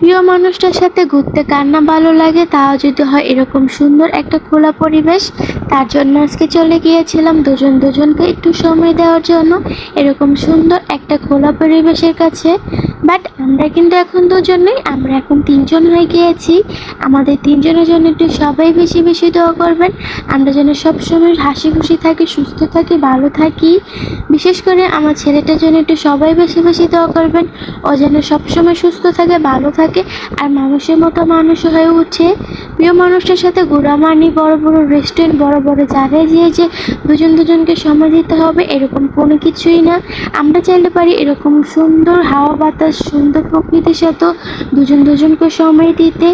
প্রিয় মানুষটার সাথে ঘুরতে কার না ভালো লাগে, তাও যদি হয় এরকম সুন্দর একটা খোলা পরিবেশ, তার জন্য আজকে চলে গিয়েছিলাম দুজন দুজনকে একটু সময় দেওয়ার জন্য। এরকম সুন্দর একটা খোলা পরিবেশের কাছে বাট আমরা কিন্তু এখন দুজন নেই আমরা এখন তিনজন হয়ে গিয়েছি। আমাদের তিনজনের জন্য একটু সবাই বেশি বেশি দোয়া করবেন। আমরা যেন সবসময় হাসি খুশি থাকি, সুস্থ থাকি, ভালো থাকি। বিশেষ করে আমার ছেলেটার জন্য একটু সবাই বেশি বেশি দোয়া করবেন। ও যেন সবসময় সুস্থ থাকে, ভালো থাকে আর মানুষের মতো মানুষ হয়ে উঠে প্রিয় মানুষটার সাথে ঘোরামানি বড় বড় রেস্টুরেন্ট বড় বড় জায়গায় যেয়ে যে দুজন দুজনকে সময় দিতে হবে, এরকম কোনো কিছুই না। আমরা চাইলে পারি এরকম সুন্দর হাওয়া বাতাস সুন্দর প্রকৃতির সাথে দুজন দুজনকে সময় দিতে।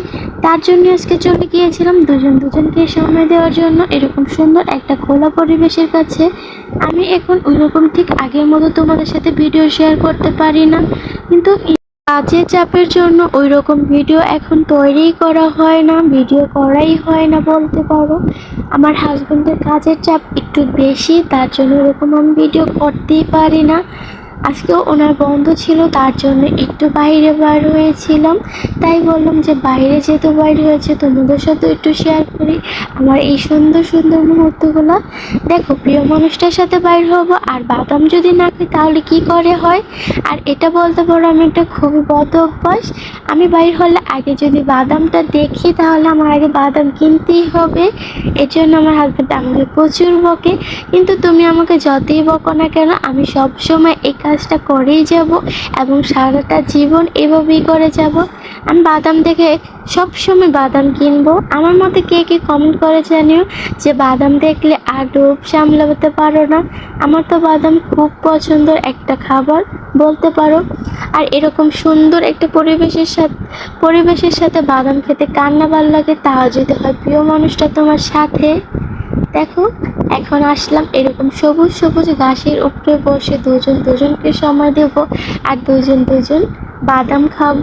তার জন্য আজকে চলে গিয়েছিলাম। দুজন দুজনকে সময় দেওয়ার জন্য এরকম সুন্দর একটা খোলা পরিবেশের কাছে। আমি এখন ওইরকম ঠিক আগের মতো তোমাদের সাথে ভিডিও শেয়ার করতে পারি না। কিন্তু কাজের চাপের জন্য ওই রকম ভিডিও এখন তৈরিই করা হয় না ভিডিও করাই হয় না বলতে পারো। আমার হাজব্যান্ডের কাজের চাপ একটু বেশি, তার জন্য ওরকম আমি ভিডিও করতেই পারি না। আজকেও ওনার বন্ধ ছিল, তার জন্য একটু বাইরে বার হয়েছিলাম। তাই বললাম যে, বাইরে যেহেতু বাইরে হয়েছে, তোমাদের সাথে একটু শেয়ার করি। আমার এই সুন্দর সুন্দর মুহূর্তগুলো। দেখো, প্রিয় মানুষটার সাথে বাইর হব, আর বাদাম যদি না খাই, তাহলে কি করে হয়? আর এটা বলতে পারো, আমি একটা খুবই বদ অভ্যাস আমি বাইর হলে আগে যদি বাদামটা দেখি, তাহলে আমার আগে বাদাম কিনতেই হবে। এর জন্য আমার হাজব্যান্ড আমাকে প্রচুর বকে। কিন্তু তুমি আমাকে যতই বকো না কেন, আমি সব সময় এই কাজটা করেই যাব এবং সারাটা জীবন এভাবেই করে যাব। আমি বাদাম দেখে সব সময় বাদাম কিনবো। আমার মতে কে কে কমেন্ট করে জানিও যে বাদাম দেখলে আর রূপ সামলাতে পারো না। আমার তো বাদাম খুব পছন্দের একটা খাবার, বলতে পারো। আর এরকম সুন্দর একটা পরিবেশের সাথে পরিবেশের সাথে বাদাম খেতে কান্না ভালো লাগে তাও যদি হয় প্রিয় মানুষটা তোমার সাথে। দেখো, এখন আসলাম এরকম সবুজ সবুজ ঘাসের উপরে বসে দুজন দুজনকে সময় দেব আর দুজন দুজন বাদাম খাব।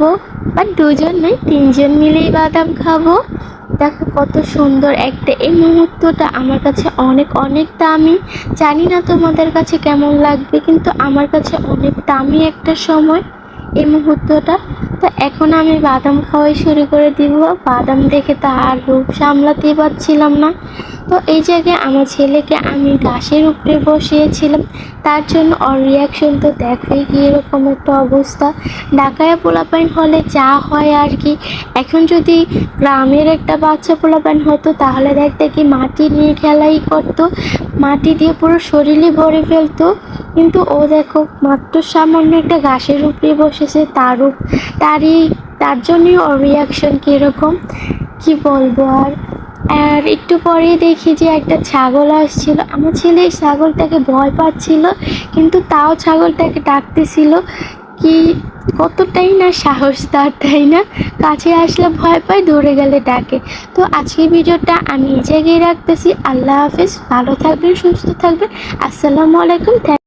বা দুজন নয়, তিনজন মিলেই বাদাম খাব। দেখো কত সুন্দর একটা, এই মুহূর্তটা আমার কাছে অনেক অনেক দামি। জানি না তোমাদের কাছে কেমন লাগবে, কিন্তু আমার কাছে অনেক দামি একটা সময়। এই মুহূর্তটা। তো এখন আমি বাদাম খাওয়াই শুরু করে দিব। বাদাম দেখে তো আর রূপ সামলাতেই পারছিলাম না। তো এই জায়গায় আমার ছেলেকে আমি গাছের উপরে বসিয়েছিলাম। তার জন্য ওর রিয়াকশন তো দেখোই কি এরকম একটা অবস্থা। ঢাকায় পোলাপাইন হলে যা হয় আর কি। এখন যদি গ্রামের একটা বাচ্চা পোলাপাইন হতো, তাহলে দেখতে কি মাটি নিয়ে খেলাই করতো। মাটি দিয়ে পুরো শরীরই ভরে ফেলতো। কিন্তু ও দেখো, মাত্র সামান্য একটা ঘাসের উপরে বসেছে, তার তারই তার জন্যই ওর রিয়াকশন কীরকম, কি বলব আর? আর একটু পরে দেখি যে একটা ছাগল আসছিল। আমার ছেলে ছাগলটাকে ভয় পাচ্ছিল, কিন্তু তাও ছাগলটাকে ডাকতেছিল, কি কতটাই না সাহস তার, তাই না? কাছে আসলে ভয় পায়, ধরে গেলে ডাকে। তো আজকের ভিডিওটা আমি এই জায়গায় রাখতেছি। আল্লাহ হাফিজ। ভালো থাকবেন, সুস্থ থাকবেন। আসসালামু আলাইকুম।